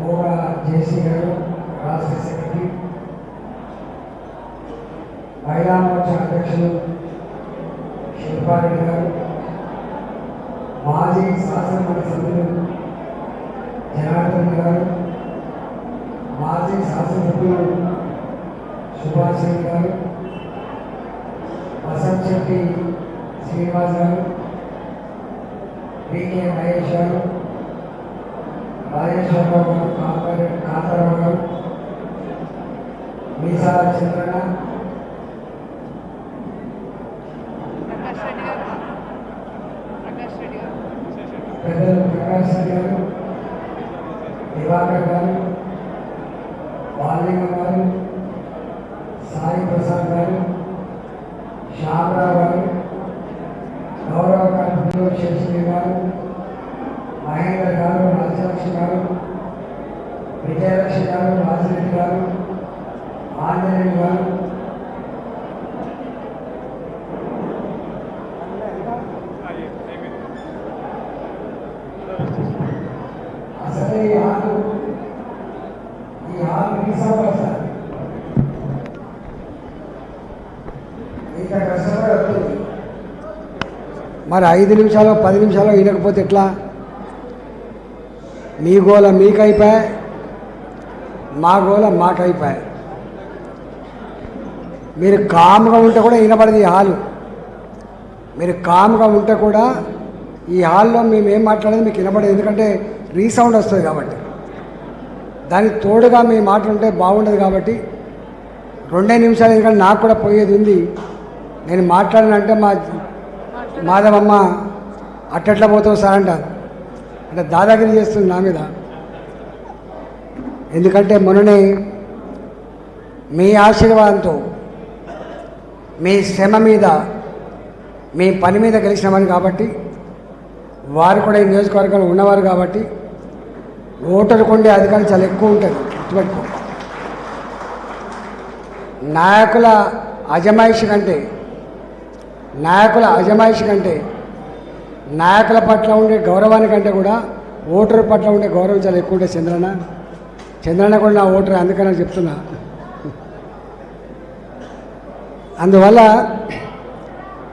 మోగ జేసీ గారు రాష్ట్ర సెక్రటరీ మహిళా మోర్చా అధ్యక్షులు శిల్పారెడ్డి గారు మాజీ శాసనమండలి సభ్యులు జనార్దన్ గారు మాజీ శాసనసభ్యులు సుభాష్ రెడ్డి గారు వసంత్ శెట్టి శ్రీనివాస్ గారు వికే మహేష్ గారు రాజేశ్వరరావు మీసా చంద్రన్న ప్రకాష్ రెడ్డి గారు ప్రకాష్ రెడ్డి గారు పెద్దలు ప్రకాష్ రెడ్డి గారు దివాకర్ గారు బాలింగ గారు సాయి ప్రసాద్ గారు శ్యామరావు గారు గౌరవ కల్పనలో గారు ఈ ఈ తీసుకోవాలి. సార్ ఇంత కష్టపడి వస్తుంది. మరి ఐదు నిమిషాలు పది నిమిషాలు వినకపోతే ఎట్లా? మీ గోల మీకైపోయా మా గోల మాకైపోయా. మీరు కామ్గా ఉంటే కూడా వినపడదు ఈ హాలు. మీరు కామ్గా ఉంటే కూడా ఈ హాల్లో మేము ఏం మాట్లాడేది మీకు వినపడదు. ఎందుకంటే రీసౌండ్ వస్తుంది కాబట్టి. దానికి తోడుగా మీ మాట ఉంటే బాగుండదు కాబట్టి. రెండే నిమిషాలు ఎందుకంటే నాకు కూడా పోయేది ఉంది. నేను మాట్లాడినంటే మా మాధవమ్మ అట్టట్లా పోతావు సార్ అంటారు. అంటే దాదాగిరి చేస్తుంది నా మీద. ఎందుకంటే మొన్ననే మీ ఆశీర్వాదంతో మీ శ్రమ మీద మీ పని మీద గెలిచిన వారు కాబట్టి వారు కూడా ఈ నియోజకవర్గంలో ఉన్నవారు కాబట్టి ఓటరుకు ఉండే అధికారం చాలా ఎక్కువ ఉంటుంది గుర్తుపెట్టుకో. నాయకుల అజమాయిషి కంటే నాయకుల అజమాయిషి కంటే నాయకుల పట్ల ఉండే గౌరవానికంటే కూడా ఓటరు పట్ల ఉండే గౌరవం చాలా ఎక్కువ ఉంటుంది చంద్రన్న. చంద్రన్న కూడా నా ఓటరు అందుకని చెప్తున్నా. అందువల్ల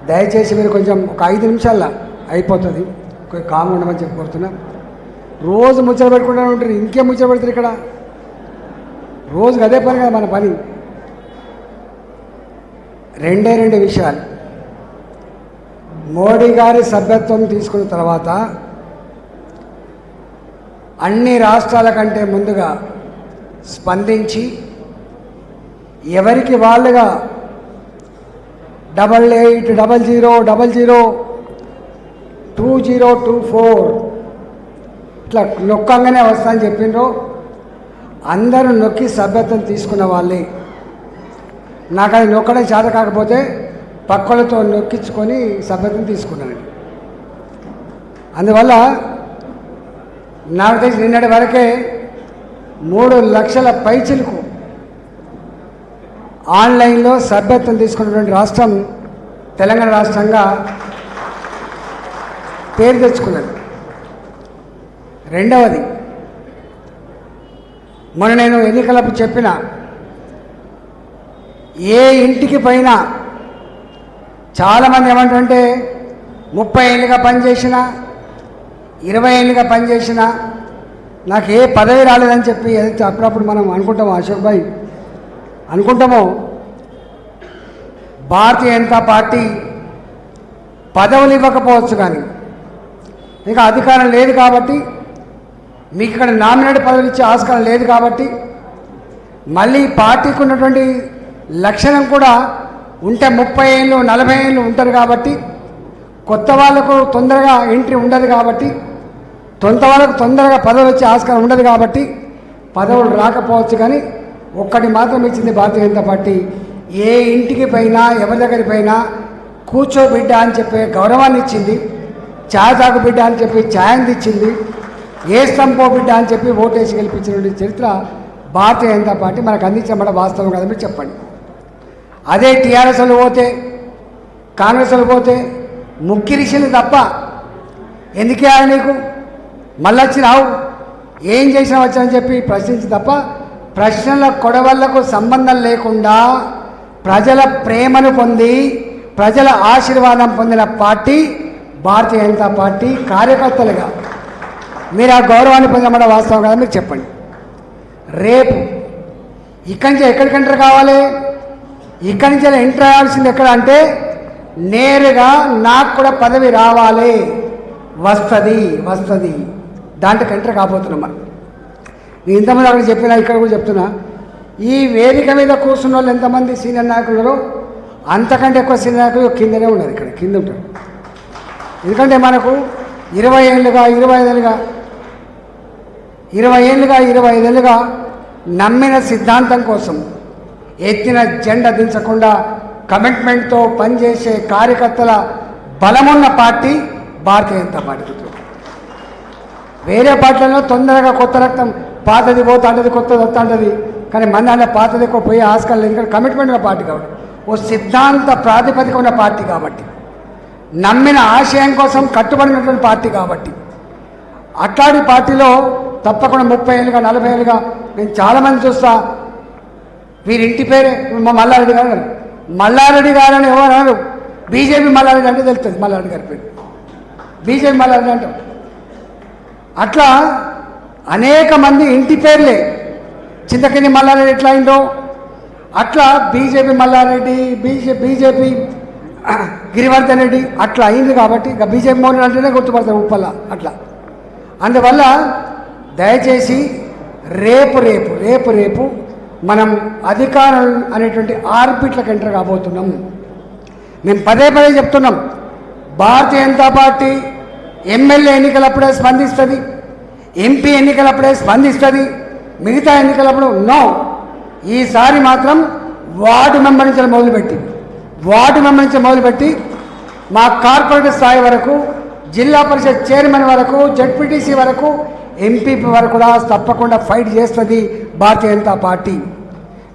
దయచేసి మీరు కొంచెం ఒక ఐదు నిమిషాల్లో అయిపోతుంది. కామ్ ఉండమని చెప్పి కోరుతున్నా. రోజు ముచ్చట పెట్టుకుంటూ ఉంటారు. ఇంకేం ముచ్చట పెడతారు ఇక్కడ? రోజుకి అదే పని కదా మన పని. రెండే రెండు విషయాలు. మోడీ గారి సభ్యత్వం తీసుకున్న తర్వాత అన్ని రాష్ట్రాల కంటే ముందుగా స్పందించి ఎవరికి వాళ్ళుగా double eight double zero double zero two zero two four. ఇట్లా నొక్కంగానే వస్తానని చెప్పిండ్రు. అందరూ నొక్కి సభ్యత్వం తీసుకున్న వాళ్ళే. నాకు అది నొక్కడం చేత కాకపోతే పక్కలతో నొక్కించుకొని సభ్యత్వం తీసుకున్నాను. అందువల్ల నాకు తెలిసి నిన్నటి వరకే మూడు లక్షల పైచిలకు ఆన్లైన్లో సభ్యత్వం తీసుకున్నటువంటి రాష్ట్రం తెలంగాణ రాష్ట్రంగా పేరు తెచ్చుకున్నది. రెండవది మొన్న నేను ఎన్నికలప్పుడు చెప్పిన ఏ ఇంటికి పైన చాలామంది ఏమంటుంటే ముప్పై ఏళ్ళుగా పనిచేసిన ఇరవై ఏళ్ళుగా పనిచేసిన నాకు ఏ పదవి రాలేదని చెప్పి అప్పుడప్పుడు మనం అనుకుంటాం అశోక్ భాయ్. అనుకుంటామో? భారతీయ జనతా పార్టీ పదవులు ఇవ్వకపోవచ్చు కానీ ఇంకా అధికారం లేదు కాబట్టి మీకు ఇక్కడ నామినేట్ పదవులు ఇచ్చే ఆస్కారం లేదు కాబట్టి మళ్ళీ పార్టీకి ఉన్నటువంటి లక్షణం కూడా ఉంటే ముప్పై ఏళ్ళు నలభై ఏళ్ళు ఉంటారు కాబట్టి కొత్త వాళ్ళకు తొందరగా ఎంట్రీ ఉండదు కాబట్టి తొంత వాళ్ళకు తొందరగా పదవులు వచ్చే ఆస్కారం ఉండదు కాబట్టి పదవులు రాకపోవచ్చు కానీ ఒక్కటి మాత్రం ఇచ్చింది భారతీయ జనతా పార్టీ. ఏ ఇంటికి పైన ఎవరి దగ్గర పోయినా కూర్చో బిడ్డ అని చెప్పే గౌరవాన్ని ఇచ్చింది. ఛాయ్ తాగు బిడ్డ అని చెప్పి ఛాయని ఇచ్చింది ఏ స్తంభో బిడ్డ అని చెప్పి ఓటేసి గెలిపించిన చరిత్ర భారతీయ జనతా పార్టీ మనకు అందించబడ వాస్తవం కదా మీరు చెప్పండి. అదే టీఆర్ఎస్లు పోతే కాంగ్రెస్లు పోతే ముక్కిరిసింది తప్ప ఎందుకే నీకు? మళ్ళీ వచ్చి రావు. ఏం చేసినా వచ్చానని చెప్పి ప్రశ్నించి తప్ప ప్రశ్నల కొడవళ్ళకు సంబంధం లేకుండా ప్రజల ప్రేమను పొంది ప్రజల ఆశీర్వాదం పొందిన పార్టీ భారతీయ జనతా పార్టీ కార్యకర్తలుగా. మీరు ఆ గౌరవాన్ని పొందమన్న వాస్తవం కదా మీరు చెప్పండి. రేపు ఇక్కడి నుంచి ఎక్కడికి ఎంటర్ కావాలి? ఇక్కడి నుంచి ఎంటర్ అవ్వాల్సింది ఎక్కడ అంటే నేరుగా నాకు కూడా పదవి రావాలి. వస్తుంది వస్తుంది. దాంట్లోకి ఎంటర్ కాబోతున్నాం మనం. నేను ఇంతమంది అక్కడ చెప్పినా ఇక్కడ కూడా చెప్తున్నా. ఈ వేదిక మీద కూర్చున్న వాళ్ళు ఎంతమంది సీనియర్ నాయకులు అంతకంటే ఎక్కువ సీనియర్ నాయకులు కిందనే ఉన్నారు ఇక్కడ కింద ఉంటారు. ఎందుకంటే మనకు ఇరవై ఏళ్ళుగా ఇరవై ఐదేళ్ళుగా ఇరవై ఏళ్ళుగా ఇరవై ఐదేళ్ళుగా నమ్మిన సిద్ధాంతం కోసం ఎత్తిన జెండా దించకుండా కమిట్మెంట్తో పనిచేసే కార్యకర్తల బలమున్న పార్టీ భారతీయ జనతా పార్టీ. వేరే పార్టీలలో తొందరగా కొత్త రక్తం పాతది పోతుంటది కొత్తది వస్తుంటది కానీ మన దాంట్లో పాతది ఎక్కువ పోయే ఆస్కారం లేదు. ఎందుకంటే కమిట్మెంట్ ఉన్న పార్టీ కాబట్టి. ఓ సిద్ధాంత ప్రాతిపదిక ఉన్న పార్టీ కాబట్టి. నమ్మిన ఆశయం కోసం కట్టుబడినటువంటి పార్టీ కాబట్టి. అట్లాంటి పార్టీలో తప్పకుండా ముప్పై ఏళ్ళుగా నలభై ఏళ్ళుగా నేను చాలామంది చూస్తా. వీరి ఇంటి పేరే మా మల్లారెడ్డి గారు అన్నారు. మల్లారెడ్డి గారు అని ఎవరు అన్నారు బీజేపీ మల్లారెడ్డి అంటే తెలుస్తుంది మల్లారెడ్డి గారి పేరు. బీజేపీ మల్లారెడ్డి అంటే. అట్లా అనేక మంది ఇంటి పేర్లే. చింతకిని మల్లారెడ్డి ఎట్లా అయిందో? అట్లా BJP Malla Reddy BJ BJP Girivardhan Reddy అట్లా అయింది కాబట్టి ఇక బీజేపీ మోహన్ అంటేనే గుర్తుపడతారు ఉప్పల్ల అట్లా. అందువల్ల దయచేసి రేపు రేపు రేపు రేపు మనం అధికారం అనేటువంటి ఆర్బిట్లకు ఎంటర్ కాబోతున్నాం. మేము పదే పదే చెప్తున్నాం. భారతీయ జనతా పార్టీ ఎమ్మెల్యే ఎన్నికలప్పుడే స్పందిస్తుంది. ఎంపీ ఎన్నికలప్పుడే స్పందిస్తుంది. మిగతా ఎన్నికలప్పుడు నో. ఈసారి మాత్రం వార్డు మెంబర్ నుంచి మొదలుపెట్టి వార్డు మెంబర్ నుంచి మొదలుపెట్టి మా కార్పొరేట్ స్థాయి వరకు జిల్లా పరిషత్ చైర్మన్ వరకు జడ్పీటీసీ వరకు ఎంపీపీ వరకు కూడా తప్పకుండా ఫైట్ చేస్తుంది భారతీయ జనతా పార్టీ.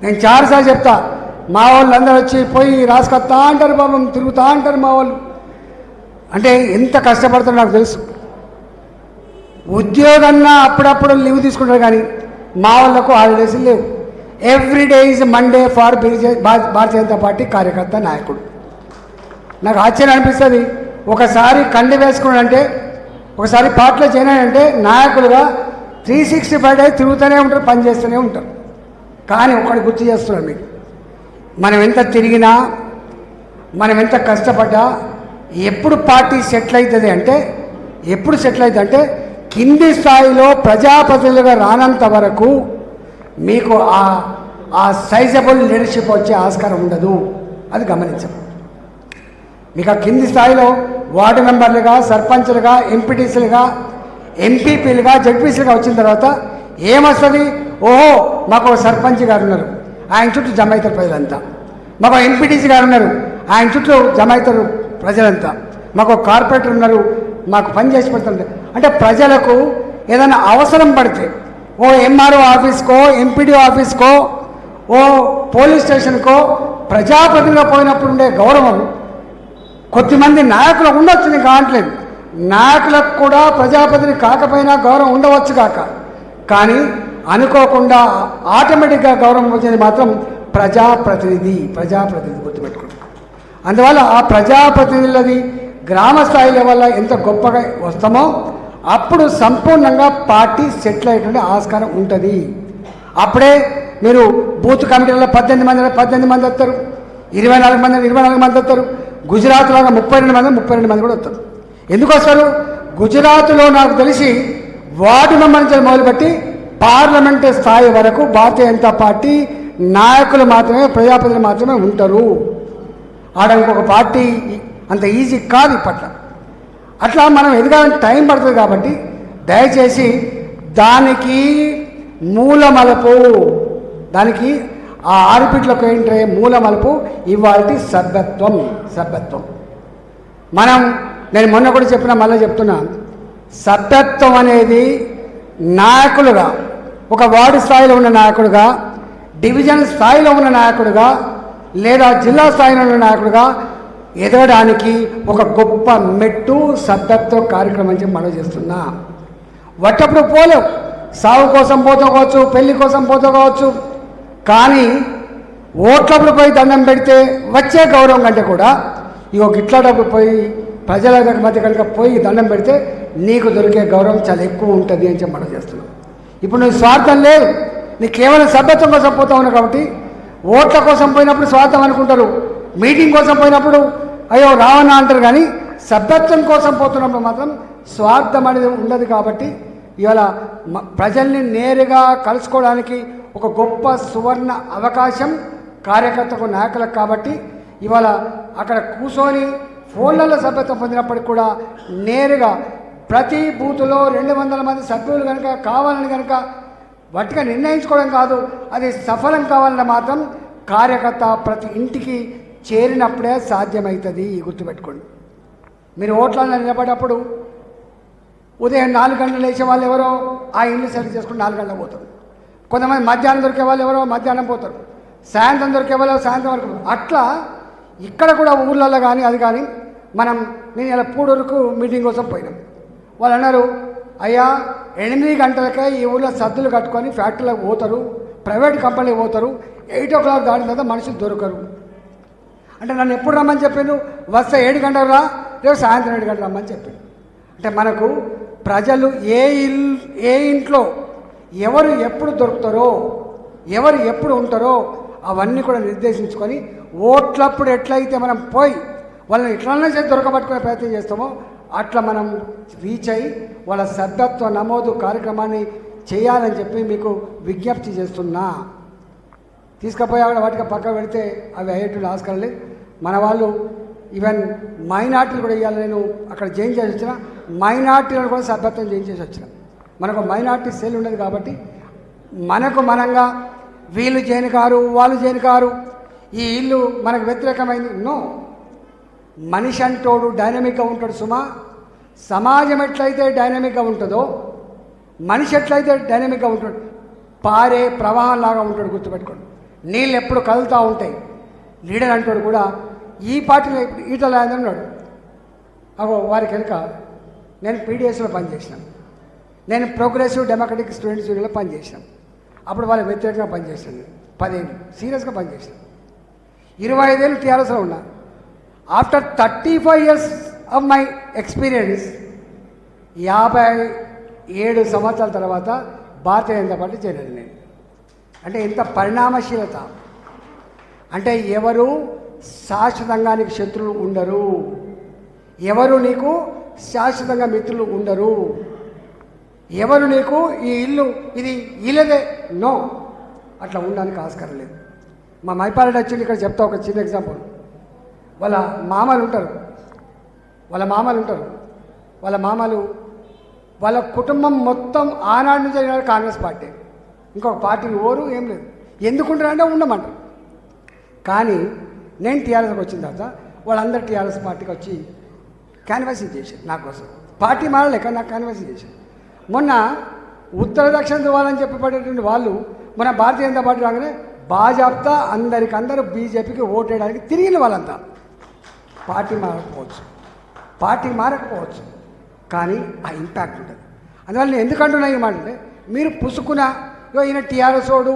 నేను చాలాసార్లు చెప్తా మా వాళ్ళు అందరు వచ్చి పోయి రాసుకొస్తా అంటారు బాబు తిరుగుతా అంటారు మా వాళ్ళు. అంటే ఎంత కష్టపడుతారో నాకు తెలుసు. ఉద్యోగన్నా అప్పుడప్పుడు లీవ్ తీసుకుంటారు కానీ మా వాళ్ళకు హాలిడేస్ లేవు. Every day is Monday for BJ Bharatiya Janata party కార్యకర్త నాయకుడు. నాకు ఆశ్చర్యం అనిపిస్తుంది. ఒకసారి కండి వేసుకున్నాడంటే ఒకసారి పార్టీలో జాయిన్ నాయకులుగా త్రీ సిక్స్టీ ఫైవ్ డేస్ తిరుగుతూనే ఉంటారు పని చేస్తూనే ఉంటారు. కానీ ఒకటి గుర్తు చేస్తున్నాను మీకు. మనం ఎంత తిరిగినా మనం ఎంత కష్టపడ్డా ఎప్పుడు పార్టీ సెటిల్ అవుతుంది అంటే ఎప్పుడు సెటిల్ అవుతుంది అంటే కింది స్థాయిలో ప్రజాప్రతినిధులుగా రానంత వరకు మీకు ఆ ఆ సైజబుల్ లీడర్షిప్ వచ్చే ఆస్కారం ఉండదు. అది గమనించండి. మీకు ఆ కింది స్థాయిలో వార్డు మెంబర్లుగా సర్పంచ్లుగా ఎంపీటీసీలుగా ఎంపీపీలుగా జడ్పీసీలుగా వచ్చిన తర్వాత ఏమొస్తుంది? ఓహో మాకు సర్పంచ్ గారు ఉన్నారు. ఆయన చుట్టూ జమ అవుతారు ప్రజలంతా. మాకు ఎంపీటీసీ గారు ఉన్నారు. ఆయన చుట్టూ జమ అవుతారు ప్రజలంతా. మాకు కార్పొరేటర్ ఉన్నారు. మాకు పని చేసి పెడుతుంటారు అంటే ప్రజలకు ఏదైనా అవసరం పడితే ఓ ఎంఆర్ఓ ఆఫీస్కో ఎంపీడీ ఆఫీస్కో ఓ పోలీస్ స్టేషన్కో ప్రజాప్రతినిధిగా పోయినప్పుడు ఉండే గౌరవం కొద్దిమంది నాయకులు ఉండొచ్చు నేను కావట్లేదు నాయకులకు కూడా ప్రజాపతిని కాకపోయినా గౌరవం ఉండవచ్చు కాక. కానీ అనుకోకుండా ఆటోమేటిక్గా గౌరవం వచ్చేది మాత్రం ప్రజాప్రతినిధి ప్రజాప్రతినిధి గుర్తుపెట్టుకుంటాం అందువల్ల ఆ ప్రజాప్రతినిధులది గ్రామ స్థాయి లెవెల్లో ఎంత గొప్పగా వస్తామో అప్పుడు సంపూర్ణంగా పార్టీ సెటిల్ అయ్యేటువంటి ఆస్కారం ఉంటుంది. అప్పుడే మీరు బూత్ కమిటీలో పద్దెనిమిది మంది పద్దెనిమిది మంది వస్తారు. ఇరవై నాలుగు మంది ఇరవై నాలుగు మంది వస్తారు. గుజరాత్ లాగా ముప్పై రెండు మంది ముప్పై రెండు మంది కూడా వస్తారు. ఎందుకు వస్తారు? గుజరాత్లో నాకు తెలిసి వార్డు మెంబర్ నుంచి మొదలుపెట్టి పార్లమెంటు స్థాయి వరకు భారతీయ జనతా పార్టీ నాయకులు మాత్రమే ప్రజాప్రతినిధులు మాత్రమే ఉంటారు. ఆడ ఇంకొక పార్టీ అంత ఈజీ కాదు ఇప్పట్లో. అట్లా మనం ఎదగాలంటే టైం పడుతుంది కాబట్టి దయచేసి దానికి మూలమలపు దానికి ఆ ఆరుపిట్లకు ఏంటే మూలమలుపు ఇవాళ సభ్యత్వం సభ్యత్వం. మనం నేను మొన్న కూడా చెప్పిన మళ్ళీ చెప్తున్నా సభ్యత్వం అనేది నాయకులుగా ఒక వార్డు స్థాయిలో ఉన్న నాయకుడుగా డివిజన్ స్థాయిలో ఉన్న నాయకుడుగా లేదా జిల్లా స్థాయిలో ఉన్న నాయకుడుగా ఎదగడానికి ఒక గొప్ప మెట్టు సద్దత్వ కార్యక్రమం చెప్పి మనం చేస్తున్నా. వట్టప్పుడు పోలేవు సాగు కోసం పోతే కావచ్చు పెళ్ళి కోసం పోతే కావచ్చు కానీ ఓట్లప్పుడు పోయి దండం పెడితే వచ్చే గౌరవం కంటే కూడా ఇగో గిట్లాడప్పుడు పోయి ప్రజల మధ్య కనుక పోయి దండం పెడితే నీకు దొరికే గౌరవం చాలా ఎక్కువ ఉంటుంది అని చెప్పి మనం చేస్తున్నాం. ఇప్పుడు నువ్వు స్వార్థం లేదు. నీ కేవలం సభ్యత్వం కోసం పోతా ఉన్నావు కాబట్టి ఓట్ల కోసం పోయినప్పుడు స్వార్థం అనుకుంటారు. మీటింగ్ కోసం పోయినప్పుడు అయ్యో రావణ అంటారు కానీ సభ్యత్వం కోసం పోతున్నప్పుడు మాత్రం స్వార్థం అనేది ఉండదు కాబట్టి ఇవాళ మ- ప్రజల్ని నేరుగా కలుసుకోవడానికి ఒక గొప్ప సువర్ణ అవకాశం కార్యకర్తకు నాయకులకు కాబట్టి ఇవాళ అక్కడ కూర్చొని ఫోన్లలో సభ్యత్వం పొందినప్పటికి కూడా నేరుగా ప్రతి బూతులో రెండు వందల మంది సభ్యులు కనుక కావాలని కనుక వాటిగా నిర్ణయించుకోవడం కాదు అది సఫలం కావాలని మాత్రం కార్యకర్త ప్రతి ఇంటికి చేరినప్పుడే సాధ్యమవుతుంది గుర్తుపెట్టుకోండి. మీరు ఓట్లలో నిలబడేటప్పుడు ఉదయం నాలుగు గంటలు లేచే వాళ్ళు ఎవరో ఆ ఇల్లు సెలెక్ట్ చేసుకుని నాలుగు గంటలకు పోతారు. కొంతమంది మధ్యాహ్నం దొరికే వాళ్ళు ఎవరో మధ్యాహ్నం పోతారు. సాయంత్రం దొరికే వాళ్ళు సాయంత్రం వరకు అట్లా ఇక్కడ కూడా ఊర్లలో కానీ అది కానీ మనం నేను ఇలా పూడూరుకు మీటింగ్ కోసం పోయినాం. వాళ్ళు అన్నారు అయ్యా ఎనిమిది గంటలకే ఈ ఊళ్ళో సద్దులు కట్టుకొని ఫ్యాక్టరీలకు పోతారు ప్రైవేట్ కంపెనీకి పోతారు ఎయిట్ ఓ క్లాక్ దాటిన తర్వాత మనుషులు దొరకరు. అంటే నన్ను ఎప్పుడు రమ్మని చెప్పిండు వస్తే ఏడు గంటలు రా రేపు సాయంత్రం ఏడు గంటలు రమ్మని చెప్పాను అంటే మనకు ప్రజలు ఏ ఇల్ ఏ ఇంట్లో ఎవరు ఎప్పుడు దొరుకుతారో ఎవరు ఎప్పుడు ఉంటారో అవన్నీ కూడా నిర్దేశించుకొని ఓట్లప్పుడు ఎట్లయితే మనం పోయి వాళ్ళని ఎట్లన్నా చేసి దొరకబట్టుకునే ప్రయత్నం చేస్తామో అట్లా మనం రీచ్ అయ్యి వాళ్ళ సభ్యత్వ నమోదు కార్యక్రమాన్ని చేయాలని చెప్పి మీకు విజ్ఞప్తి చేస్తున్నా. తీసుకుపోయి వాటికి పక్క పెడితే అవి అయ్యేటువంటి ఆస్కారం లేదు మన వాళ్ళు ఈవెన్ మైనార్టీలు కూడా ఇవ్వాలి నేను అక్కడ జాయిన్ చేసి వచ్చిన మైనార్టీలను కూడా సభ్యత్వం జాయిన్ చేసి వచ్చిన. మనకు మైనార్టీ సెల్ ఉండదు కాబట్టి మనకు మనంగా వీళ్ళు చేయని కారు వాళ్ళు చేయని కారు ఈ ఇల్లు మనకు వ్యతిరేకమైంది. నో. మనిషి అంటోడు డైనమిక్గా ఉంటాడు సుమా. సమాజం ఎట్లయితే డైనమిక్గా ఉంటుందో మనిషి ఎట్లయితే డైనమిక్గా ఉంటాడు పారే ప్రవాహం లాగా ఉంటాడు గుర్తుపెట్టుకోండి. నీళ్ళు ఎప్పుడు కదులుతూ ఉంటాయి. లీడర్ అంటాడు కూడా ఈ పార్టీలో ఇప్పుడు ఈటల ఉన్నాడు. అగో వారికి వెనుక నేను పీడిఎస్లో పనిచేసినాను నేను ప్రోగ్రెసివ్ డెమోక్రటిక్ స్టూడెంట్స్ యూనియన్లో పనిచేసినాను అప్పుడు వాళ్ళకి వ్యతిరేకంగా పనిచేసాను పదేళ్ళు సీరియస్గా పనిచేసాను ఇరవై ఐదేళ్ళు టీఆర్ఎస్లో ఉన్నా. After thirty five years of my experience యాభై ఏడు సంవత్సరాల తర్వాత భారతీయ జనతా పార్టీ చేరాను నేను. అంటే ఎంత పరిణామశీలత అంటే ఎవరు శాశ్వతంగా నీకు శత్రువులు ఉండరు. ఎవరు నీకు శాశ్వతంగా మిత్రులు ఉండరు. ఎవరు నీకు ఈ ఇల్లు ఇది ఇల్లదే? నో. అట్లా ఉండడానికి ఆస్కారం లేదు. మా మైపాలెడ్ వచ్చింది ఇక్కడ చెప్తా ఒక చిన్న ఎగ్జాంపుల్ వాళ్ళ మామలు ఉంటారు. వాళ్ళ మామలు ఉంటారు. వాళ్ళ మామలు వాళ్ళ కుటుంబం మొత్తం ఆనాడు నుంచి కాంగ్రెస్ పార్టీ. ఇంకొక పార్టీని ఓరు ఏం లేదు. ఎందుకుంటారంటే ఉండమంటారు. కానీ నేను టీఆర్ఎస్కి వచ్చిన తర్వాత వాళ్ళందరూ టీఆర్ఎస్ పార్టీకి వచ్చి క్యాన్వాసింగ్ చేశారు నా కోసం. పార్టీ మారలేక నాకు క్యాన్వాసింగ్ చేశారు. మొన్న ఉత్తర దక్షిణ ధృవాలని చెప్పబడేటువంటి వాళ్ళు మన భారతీయ జనతా పార్టీ రాగానే బాజాప్తా అందరికందరూ బీజేపీకి ఓటేయడానికి తిరిగిన వాళ్ళంతా. పార్టీ మారకపోవచ్చు. పార్టీ మారకపోవచ్చు. కానీ ఆ ఇంపాక్ట్ ఉంటుంది అందువల్ల నేను ఎందుకంటున్నా ఈ మాట అంటే మీరు పుసుకున ఈయన టీఆర్ఎస్ ఓడు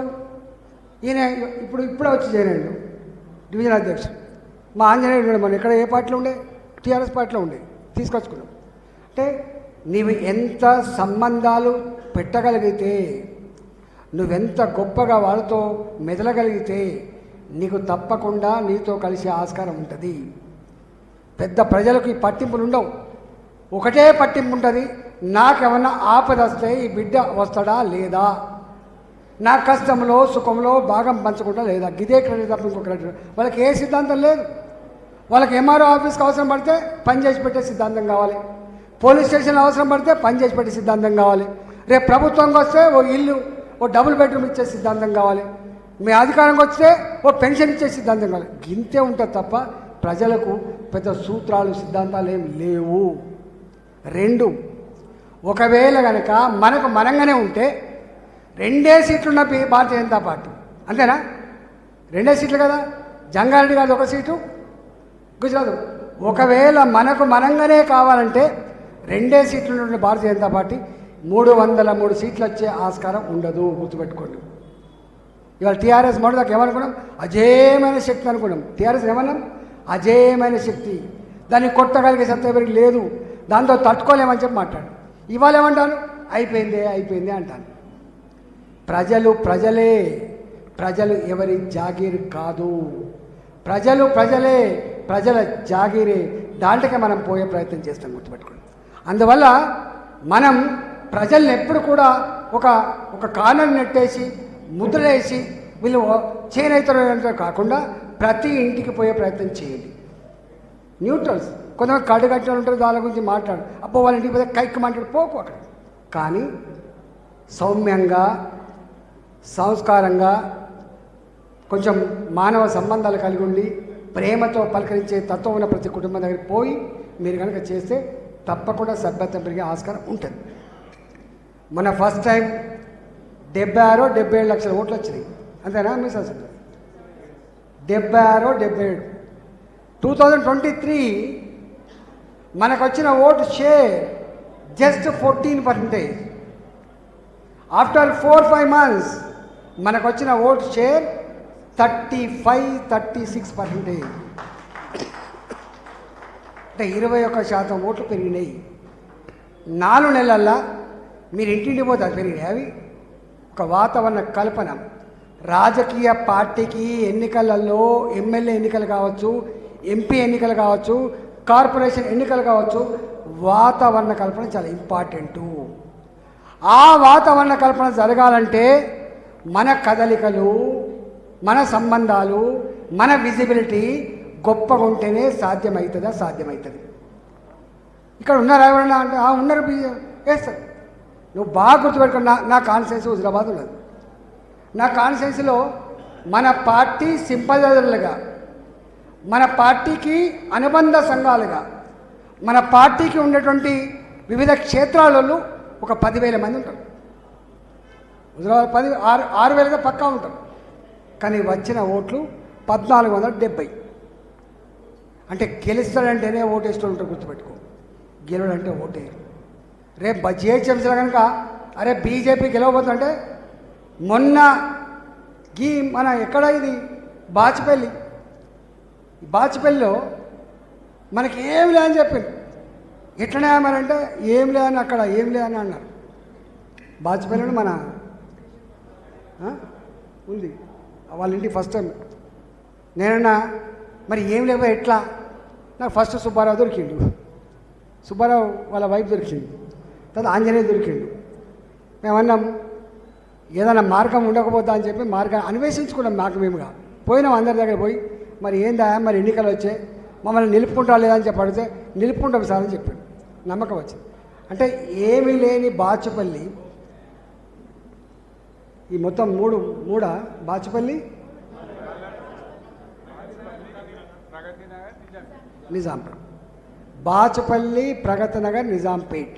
ఈయన ఇప్పుడు ఇప్పుడే వచ్చి చేరాడు డివిజన్ అధ్యక్షుడు మా ఆంజనేయుడు ఉన్నాడు మనం ఇక్కడ ఏ పార్టీలో ఉండే? టీఆర్ఎస్ పార్టీలో ఉండే. తీసుకొచ్చుకున్నాం. అంటే నీవు ఎంత సంబంధాలు పెట్టగలిగితే నువ్వెంత గొప్పగా వాళ్ళతో మెదలగలిగితే నీకు తప్పకుండా నీతో కలిసే ఆస్కారం ఉంటుంది. పెద్ద ప్రజలకు ఈ పట్టింపులు ఉండవు. ఒకటే పట్టింపు ఉంటుంది నాకేమన్నా ఆపద వస్తే ఈ బిడ్డ వస్తాడా లేదా? నా కష్టంలో సుఖంలో భాగం పంచకుండా లేదా? గిదే క్రెడిట్ తప్ప ఇంకో క్రెడిట్ వాళ్ళకి ఏ సిద్ధాంతం లేదు. వాళ్ళకి ఎంఆర్ఓ ఆఫీస్కి అవసరం పడితే పని చేసి పెట్టే సిద్ధాంతం కావాలి. పోలీస్ స్టేషన్ అవసరం పడితే పని చేసి పెట్టే సిద్ధాంతం కావాలి. రేపు ప్రభుత్వంకి వస్తే ఓ ఇల్లు ఓ డబుల్ బెడ్రూమ్ ఇచ్చే సిద్ధాంతం కావాలి. మీ అధికారంకి వస్తే ఓ పెన్షన్ ఇచ్చే సిద్ధాంతం కావాలి. గింతే ఉంటుంది తప్ప ప్రజలకు పెద్ద సూత్రాలు సిద్ధాంతాలు ఏం లేవు. రెండు ఒకవేళ కనుక మనకు మనంగానే ఉంటే రెండే సీట్లున్న పి- భారతీయ జనతా పార్టీ. అంతేనా? రెండే సీట్లు కదా? జంగారెడ్డి కాదు ఒక సీటు గుజరాత్ ఒకవేళ మనకు మనంగానే కావాలంటే రెండే సీట్లు ఉన్న భారతీయ జనతా పార్టీ మూడు వందల మూడు సీట్లు వచ్చే ఆస్కారం ఉండదు గుర్తుపెట్టుకోండి. ఇవాళ టీఆర్ఎస్ మొదటిదాకా ఏమనుకున్నాం? అజేయమైన శక్తి అనుకున్నాం. టీఆర్ఎస్ ఏమన్నాం? అజేయమైన శక్తి. దాన్ని కొట్టగలిగే సత్యవరికి లేదు. దాంతో తట్టుకోలేమని చెప్పి మాట్లాడు. ఇవాళ ఏమంటాను అయిపోయిందే అయిపోయిందే అంటాను ప్రజలు ప్రజలే ప్రజలు ఎవరి జాగీర్ కాదు. ప్రజలు ప్రజలే ప్రజల జాగీరే. దాంట్లోకి మనం పోయే ప్రయత్నం చేస్తాం గుర్తుపెట్టుకోండి. అందువల్ల మనం ప్రజల్ని ఎప్పుడు కూడా ఒక ఒక కానం నెట్టేసి ముద్రలేసి వీళ్ళు చేనేతరు కాకుండా ప్రతి ఇంటికి పోయే ప్రయత్నం చేయండి. న్యూట్రల్స్. కొంతమంది కళ్ళు కట్టిన ఉంటారు దాని గురించి మాట్లాడు అప్పుడు వాళ్ళ ఇంటికి పోతే కైక్ మాట్లాడు పోకు అక్కడ. కానీ సౌమ్యంగా సంస్కారంగా కొంచెం మానవ సంబంధాలు కలిగి ఉండి ప్రేమతో పలకరించే తత్వం ఉన్న ప్రతి కుటుంబం దగ్గరికి పోయి మీరు కనుక చేస్తే తప్పకుండా సభ్యత పెరిగే ఆస్కారం ఉంటుంది. మన ఫస్ట్ టైం డెబ్బై ఆరో డెబ్బై ఏడు లక్షల ఓట్లు వచ్చినాయి. అంతేనా మిస్ అసలు? డెబ్బై ఆరో డెబ్బై ఏడు. టూ థౌజండ్ ట్వంటీ త్రీ మనకు వచ్చిన vote share just fourteen percentage after four five months మనకు వచ్చిన vote share thirty five thirty six percentage అంటే ఇరవై ఒక్క శాతం ఓట్లు పెరిగినాయి. నాలుగు నెలల్లో మీరు ఇంటింటి పోతారు పెరిగినాయి. అవి ఒక వాతావరణ కల్పన. రాజకీయ పార్టీకి ఎన్నికలలో ఎమ్మెల్యే ఎన్నికలు కావచ్చు ఎంపీ ఎన్నికలు కావచ్చు కార్పొరేషన్ ఎన్నికలు కావచ్చు వాతావరణ కల్పన చాలా ఇంపార్టెంటు. ఆ వాతావరణ కల్పన జరగాలంటే మన కదలికలు మన సంబంధాలు మన విజిబిలిటీ గొప్పగా ఉంటేనే సాధ్యమవుతుందా సాధ్యమవుతుంది ఇక్కడ ఉన్నారా ఎవరన్నా అంటే "ఆ, ఉన్నారు వేస్తారు నువ్వు బాగా గుర్తుపెట్టుకో నా నా కాన్సెన్స్ హుజరాబాద్ ఉన్నది. నా కాన్సెన్స్లో మన పార్టీ సింపదరులుగా మన పార్టీకి అనుబంధ సంఘాలుగా మన పార్టీకి ఉన్నటువంటి వివిధ క్షేత్రాలలో ఒక పదివేల మంది ఉంటారు. హుజరాబాద్ పది ఆరు ఆరు వేలుగా పక్కా ఉంటారు కానీ వచ్చిన ఓట్లు పద్నాలుగు వందల డెబ్బై. అంటే గెలుస్తాడంటేనే ఓటేస్తూ ఉంటారు గుర్తుపెట్టుకో. గెలవడంటే ఓటేయరు రేపు జిహెచ్ఎంసీలో కనుక అరే బీజేపీ గెలవబోతుందంటే మొన్న గీ మన ఎక్కడ ఇది? బాచిపల్లి. బాచిపల్లిలో మనకి ఏం లే అని చెప్పింది ఎట్లనే అంటే ఏం లే అని అక్కడ ఏం లే అని అన్నారు. బాచిపల్లిలో మన ఉంది. వాళ్ళ ఇంటికి ఫస్ట్ టైం నేనన్నా మరి ఏం లేకపోతే ఎట్లా? నాకు ఫస్ట్ సుబ్బారావు దొరికిండు. సుబ్బారావు వాళ్ళ వైఫ్ దొరికింది. తర్వాత ఆంజనేయ దొరికిండు. మేమన్నాం ఏదైనా మార్గం ఉండకపోతా అని చెప్పి మార్గం అన్వేషించుకున్నాం మాకు మేముగా. పోయినాం అందరి దగ్గర పోయి మరి ఏందా మరి ఎన్నికలు వచ్చాయి? మమ్మల్ని నిలుపుకుంటా లేదని చెప్పి అడిగితే నిలుపుకుంటాం సార్ అని చెప్పాడు. నమ్మకం వచ్చింది. అంటే ఏమీ లేని బాచుపల్లి ఈ మొత్తం మూడు మూడ బాచుపల్లి? నిజాంపేట్. బాచుపల్లి ప్రగతి నగర్ నిజాంపేట్.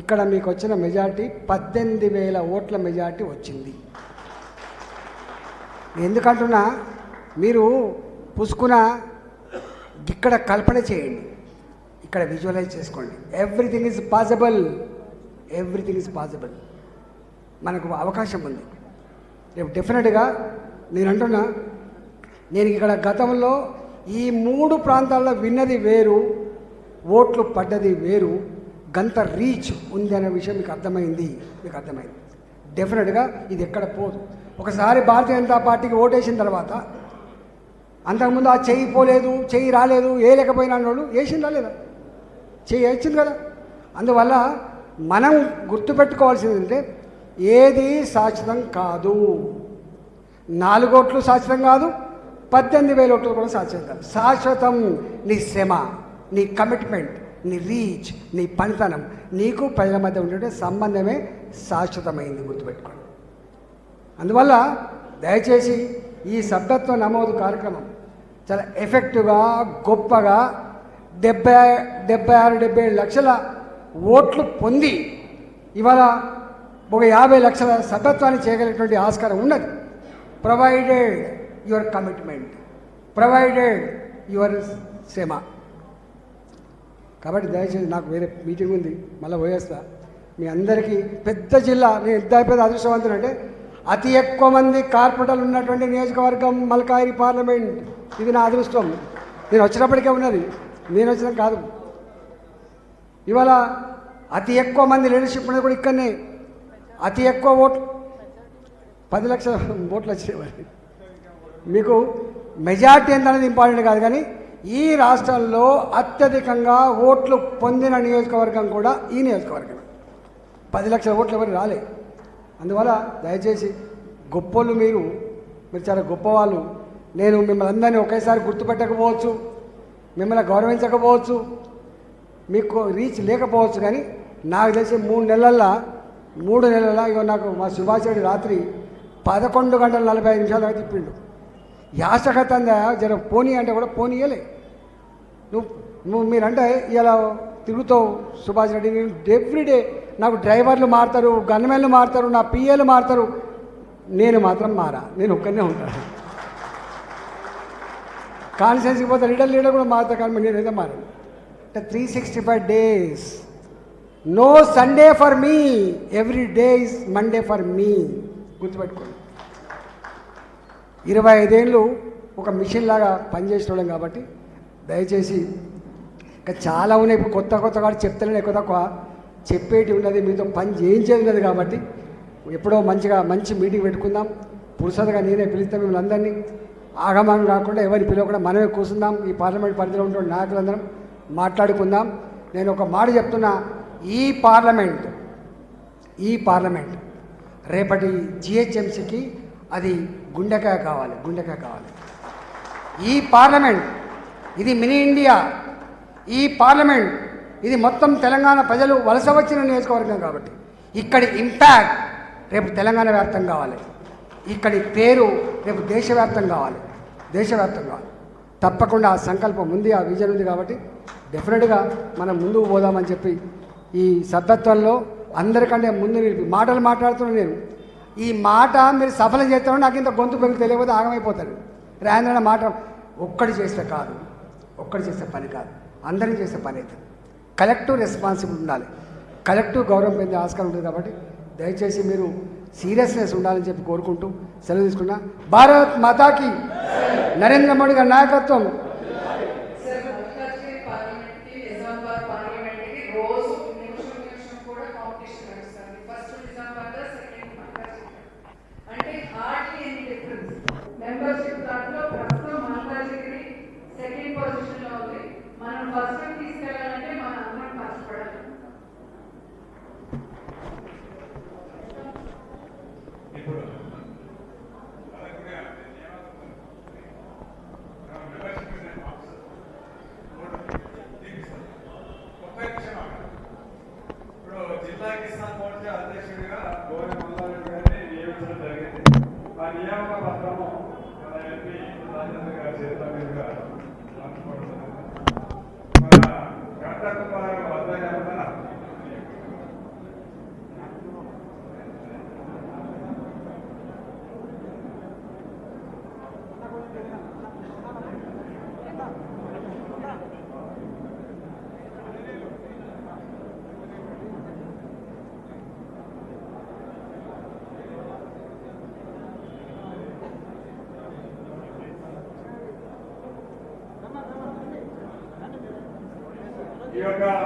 ఇక్కడ మీకు వచ్చిన మెజార్టీ పద్దెనిమిది వేల ఓట్ల మెజార్టీ వచ్చింది. ఎందుకంటున్నా మీరు పుసుకున ఇక్కడ కల్పన చేయండి. ఇక్కడ విజువలైజ్ చేసుకోండి. Everything is possible everything is possible మనకు అవకాశం ఉంది. రేపు డెఫినెట్గా నేను అంటున్నా నేను ఇక్కడ గతంలో ఈ మూడు ప్రాంతాల్లో విన్నది వేరు ఓట్లు పడ్డది వేరు గంత రీచ్ ఉంది అనే విషయం మీకు అర్థమైంది మీకు అర్థమైంది. డెఫినెట్గా ఇది ఎక్కడ పోదు. ఒకసారి భారతీయ జనతా పార్టీకి ఓటేసిన తర్వాత అంతకుముందు ఆ చెయ్యి పోలేదు చెయ్యి రాలేదు ఏ లేకపోయినా అన్నోళ్ళు వేసిందా లేదా? చెయ్యి వచ్చింది కదా. అందువల్ల మనం గుర్తుపెట్టుకోవాల్సింది అంటే ఏది శాశ్వతం కాదు. నాలుగు ఓట్లు శాశ్వతం కాదు పద్దెనిమిది వేల ఓట్లు కూడా శాశ్వతం కాదు. శాశ్వతం నీ శ్రమ నీ కమిట్మెంట్ నీ రీచ్ నీ పనితనం. నీకు ప్రజల మధ్య ఉండే సంబంధమే శాశ్వతమైంది గుర్తుపెట్టుకోండి. అందువల్ల దయచేసి ఈ సభ్యత్వ నమోదు కార్యక్రమం చాలా ఎఫెక్టివ్గా గొప్పగా డెబ్బై డెబ్బై ఆరు డెబ్బై ఏడు లక్షల ఓట్లు పొంది ఇవాళ ఒక యాభై లక్షల సభ్యత్వాన్ని చేయగలిగినటువంటి ఆస్కారం ఉన్నది. Provided your commitment provided your శ్రమ. కాబట్టి దయచేసి నాకు వేరే మీటింగ్ ఉంది మళ్ళీ పోయేస్తా. మీ అందరికీ పెద్ద జిల్లా నేను ఇద్దరు పెద్ద అదృష్టవంతులు అంటే అతి ఎక్కువ మంది కార్పొరేటర్లు ఉన్నటువంటి నియోజకవర్గం మల్కాయి పార్లమెంట్. ఇది నా అదృష్టం. నేను వచ్చినప్పటికే ఉన్నది. నేను వచ్చిన కాదు. ఇవాళ అతి ఎక్కువ మంది లీడర్షిప్ ఉన్నది కూడా ఇక్కడనే. అతి ఎక్కువ ఓట్లు. పది లక్షల ఓట్లు వచ్చేవారు మీకు మెజార్టీ ఎంత అనేది ఇంపార్టెంట్ కాదు కానీ ఈ రాష్ట్రంలో అత్యధికంగా ఓట్లు పొందిన నియోజకవర్గం కూడా ఈ నియోజకవర్గం పది లక్షల ఓట్లు ఎవరు రాలే. అందువల్ల దయచేసి గొప్పోళ్ళు మీరు మీరు చాలా గొప్పవాళ్ళు. నేను మిమ్మల్ని అందరినీ ఒకేసారి గుర్తుపెట్టకపోవచ్చు మిమ్మల్ని గౌరవించకపోవచ్చు మీకు రీచ్ లేకపోవచ్చు కానీ నాకు తెలిసి మూడు నెలల్లో మూడు నెలల ఇగో నాకు మా సుభాష్ రెడ్డి రాత్రి పదకొండు గంటల నలభై ఐదు నిమిషాలు తిప్పిండు. యాసకతందా జర పోనీ అంటే కూడా పోనీయలే నువ్వు నువ్వు మీరంటే ఇలా తిరుగుతావు సుభాష్ రెడ్డి నేను ఎవ్రీడే నాకు డ్రైవర్లు మారుతారు గన్మెన్లు మారుతారు నా పిఏలు మారుతారు. నేను మాత్రం మారా నేను ఒక్కనే ఉంటాను కాన్ఫిడెన్స్కి పోతే లీడర్ లీడర్ కూడా మారుతా కానీ నేను అయితే మారాను. అంటే three sixty five days no Sunday for me every day is Monday for me గుర్తుపెట్టుకోండి. ఇరవై ఐదేళ్ళు ఒక మిషన్ లాగా పనిచేసేవాళ్ళం కాబట్టి దయచేసి ఇంకా చాలా ఉన్నాయి. ఇప్పుడు కొత్త కొత్త కాదు చెప్తలేను ఎక్కువ తక్కువ. చెప్పేటి ఉన్నది మీతో పని చేయించేది ఉన్నది కాబట్టి ఎప్పుడో మంచిగా మంచి మీటింగ్ పెట్టుకుందాం. పురుషులుగా నేనే పిలుస్తాం మిమ్మల్ని అందరినీ. ఆగమనం కాకుండా ఎవరిని పిలవకుండా మనమే కూర్చుందాం. ఈ పార్లమెంట్ పరిధిలో ఉంటున్న నాయకులందరం మాట్లాడుకుందాం. నేను ఒక మాట చెప్తున్నా. ఈ పార్లమెంట్ ఈ పార్లమెంట్ రేపటి జిహెచ్ఎంసీకి అది గుండెకాయ కావాలి గుండెకాయ కావాలి. ఈ పార్లమెంట్ ఇది మినీ ఇండియా. ఈ పార్లమెంట్ ఇది మొత్తం తెలంగాణ ప్రజలు వలస వచ్చిన నియోజకవర్గం కాబట్టి. ఇక్కడి ఇంపాక్ట్ రేపు తెలంగాణ వ్యాప్తం కావాలి. ఇక్కడి పేరు రేపు దేశవ్యాప్తం కావాలి. దేశవ్యాప్తం కావాలి. తప్పకుండా ఆ సంకల్పం ఉంది ఆ విజన్ ఉంది కాబట్టి డెఫినెట్గా మనం ముందుకు పోదామని చెప్పి ఈ సభ్యత్వంలో అందరికంటే ముందు నిలిపి మాటలు మాట్లాడుతున్నాను నేను. ఈ మాట మీరు సఫలం చేస్తామని నాకు ఇంత గొంతు పెంకు తెలియకపోతే ఆగమైపోతారు. రాంద్రన్న మాట ఒక్కడి చేస్తే కాదు. ఒక్కడి చేసే పని కాదు. అందరం చేసే పని అవుతుంది కలెక్టివ్ రెస్పాన్సిబిలిటీ ఉండాలి. కలెక్టివ్ గౌరవం పొందే ఆస్కారం ఉంటుంది కాబట్టి దయచేసి మీరు సీరియస్నెస్ ఉండాలని చెప్పి కోరుకుంటూ సెలవు తీసుకున్నా. భారత్ మాతాకి నరేంద్ర మోడీ గారి నాయకత్వం hablar con యొక్క కట్టకుమార్ ఆధ్వర్యంలో